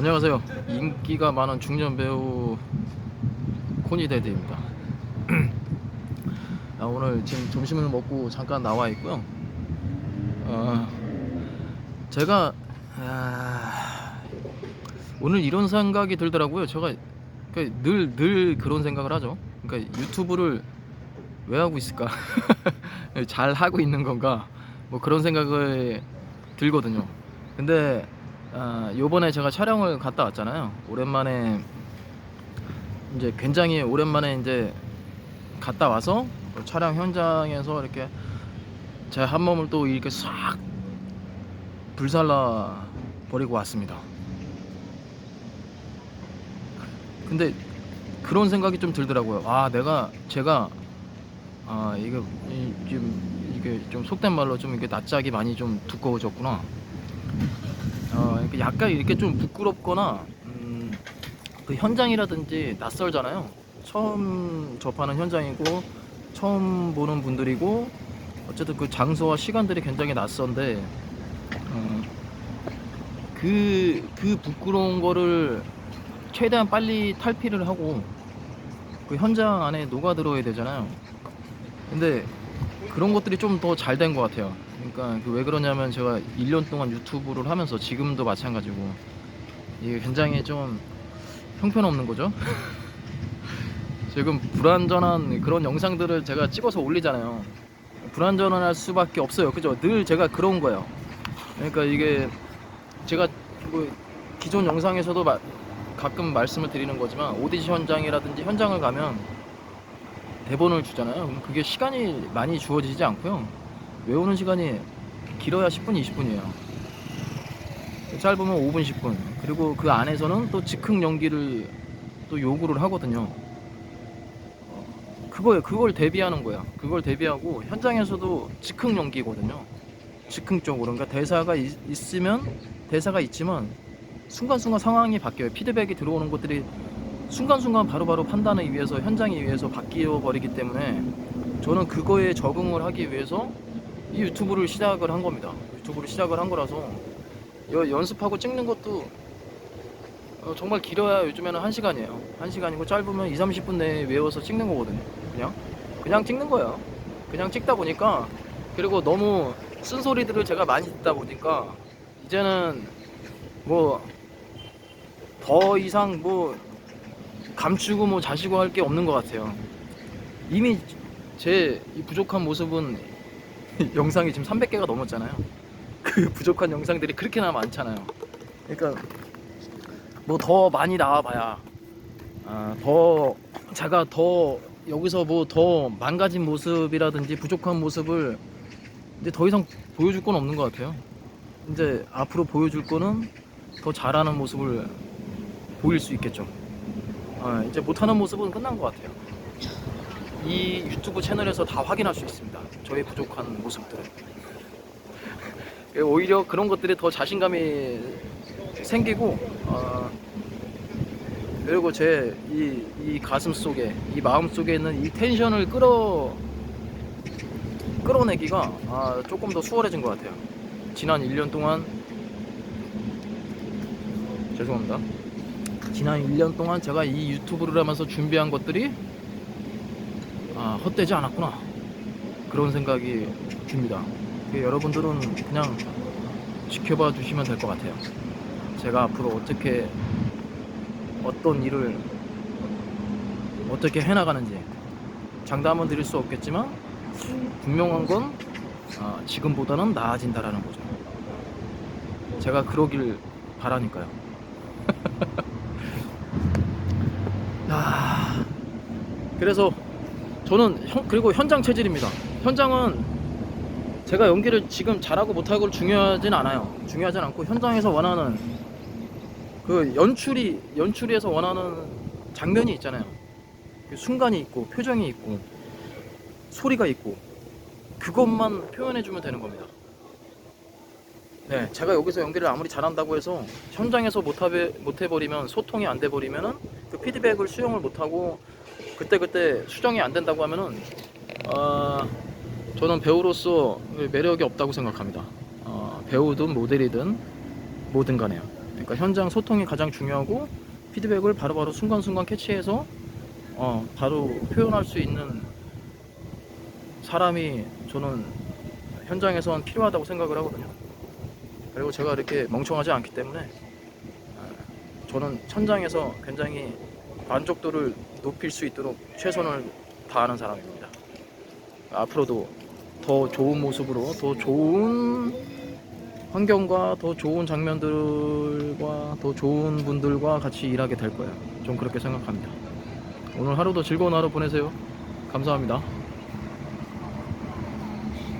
안녕하세요. 인기가 많은 중년 배우 코니데드입니다. 아, 오늘 지금 점심을 먹고 잠깐 나와 있고요. 어, 제가 아, 오늘 이런 생각이 들더라고요. 제가 늘늘 그런 생각을 하죠. 그러니까 유튜브를 왜 하고 있을까? 잘 하고 있는 건가? 뭐 그런 생각을 들거든요. 근데 아, 요번에 제가 촬영을 갔다 왔잖아요. 오랜만에 이제 굉장히 오랜만에 이제 갔다 와서 그 촬영 현장에서 이렇게 제 한 몸을 또 이렇게 싹 불살라 버리고 왔습니다. 근데 그런 생각이 좀 들더라고요. 아, 내가 제가 아, 이게 이, 지금 이게 좀 속된 말로 좀 이게 낯짝이 많이 좀 두꺼워졌구나. 어, 이렇게 약간 이렇게 좀 부끄럽거나 음, 그 현장이라든지 낯설잖아요. 처음 접하는 현장이고 처음 보는 분들이고 어쨌든 그 장소와 시간들이 굉장히 낯선데 어, 그, 그 부끄러운 거를 최대한 빨리 탈피를 하고 그 현장 안에 녹아들어야 되잖아요. 근데 그런 것들이 좀 더 잘 된 것 같아요. 그러니까 그 왜 그러냐면 제가 1년 동안 유튜브를 하면서 지금도 마찬가지고 이게 굉장히 좀 형편없는 거죠. 지금 불완전한 그런 영상들을 제가 찍어서 올리잖아요. 불완전할 수밖에 없어요. 그죠? 늘 제가 그런 거예요. 그러니까 이게 제가 뭐 기존 영상에서도 마- 가끔 말씀을 드리는 거지만 오디션장이라든지 현장을 가면 대본을 주잖아요. 그럼 그게 시간이 많이 주어지지 않고요. 외우는 시간이 길어야 10분, 20분이에요. 짧으면 5분, 10분. 그리고 그 안에서는 또 즉흥 연기를 또 요구를 하거든요. 어, 그거에 그걸 대비하는 거야. 그걸 대비하고 현장에서도 즉흥 연기거든요. 즉흥적으로. 그러니까 대사가 있, 있으면 대사가 있지만 순간순간 상황이 바뀌어요. 피드백이 들어오는 것들이 순간순간 바로바로 판단을 위해서 현장에 의해서 바뀌어 버리기 때문에 저는 그거에 적응을 하기 위해서 이 유튜브를 시작을 한 겁니다. 유튜브를 시작을 한 거라서 여- 연습하고 찍는 것도 어, 정말 길어야 요즘에는 1시간이에요. 1시간이고 짧으면 2, 30분 내에 외워서 찍는 거거든요. 그냥 그냥 찍는 거예요. 그냥 찍다 보니까 그리고 너무 쓴소리들을 제가 많이 듣다 보니까 이제는 뭐 더 이상 뭐 감추고 뭐 자시고 할 게 없는 것 같아요. 이미 제이 부족한 모습은 영상이 지금 300개가 넘었잖아요. 그 부족한 영상들이 그렇게나 많잖아요. 그러니까 뭐 더 많이 나와봐야 아, 더 제가 더 여기서 뭐 더 망가진 모습이라든지 부족한 모습을 이제 더 이상 보여줄 건 없는 것 같아요. 이제 앞으로 보여줄 거는 더 잘하는 모습을 보일 수 있겠죠. 어, 이제 못하는 모습은 끝난 것 같아요. 이 유튜브 채널에서 다 확인할 수 있습니다. 저의 부족한 모습들을. 오히려 그런 것들이 더 자신감이 생기고, 어, 그리고 제 이 이 가슴 속에, 이 마음 속에 있는 이 텐션을 끌어 끌어내기가 아, 조금 더 수월해진 것 같아요. 지난 1년 동안 죄송합니다. 지난 1년 동안 제가 이 유튜브를 하면서 준비한 것들이 아, 헛되지 않았구나 그런 생각이 듭니다. 그 여러분들은 그냥 지켜봐 주시면 될 것 같아요. 제가 앞으로 어떻게 어떤 일을 어떻게 해나가는지 장담은 드릴 수 없겠지만 분명한 건 아, 지금보다는 나아진다라는 거죠. 제가 그러길 바라니까요. 아, 그래서 저는 현, 그리고 현장 체질입니다. 현장은 제가 연기를 지금 잘하고 못하고 중요하진 않아요. 중요하진 않고 현장에서 원하는 그 연출이 연출에서 원하는 장면이 있잖아요. 그 순간이 있고 표정이 있고 소리가 있고 그것만 표현해주면 되는 겁니다. 네, 제가 여기서 연기를 아무리 잘한다고 해서 현장에서 못하be, 못해버리면 소통이 안 돼버리면은 그 피드백을 수용을 못하고 그때그때 수정이 안 된다고 하면은 어, 저는 배우로서 매력이 없다고 생각합니다. 어, 배우든 모델이든 뭐든 간에요. 그러니까 현장 소통이 가장 중요하고 피드백을 바로바로 순간순간 캐치해서 어, 바로 표현할 수 있는 사람이 저는 현장에선 필요하다고 생각을 하거든요. 그리고 제가 이렇게 멍청하지 않기 때문에 아, 저는 현장에서 굉장히 만족도를 높일 수 있도록 최선을 다하는 사람입니다. 앞으로도 더 좋은 모습으로 더 좋은 환경과 더 좋은 장면들과 더 좋은 분들과 같이 일하게 될 거예요. 좀 그렇게 생각합니다. 오늘 하루도 즐거운 하루 보내세요. 감사합니다.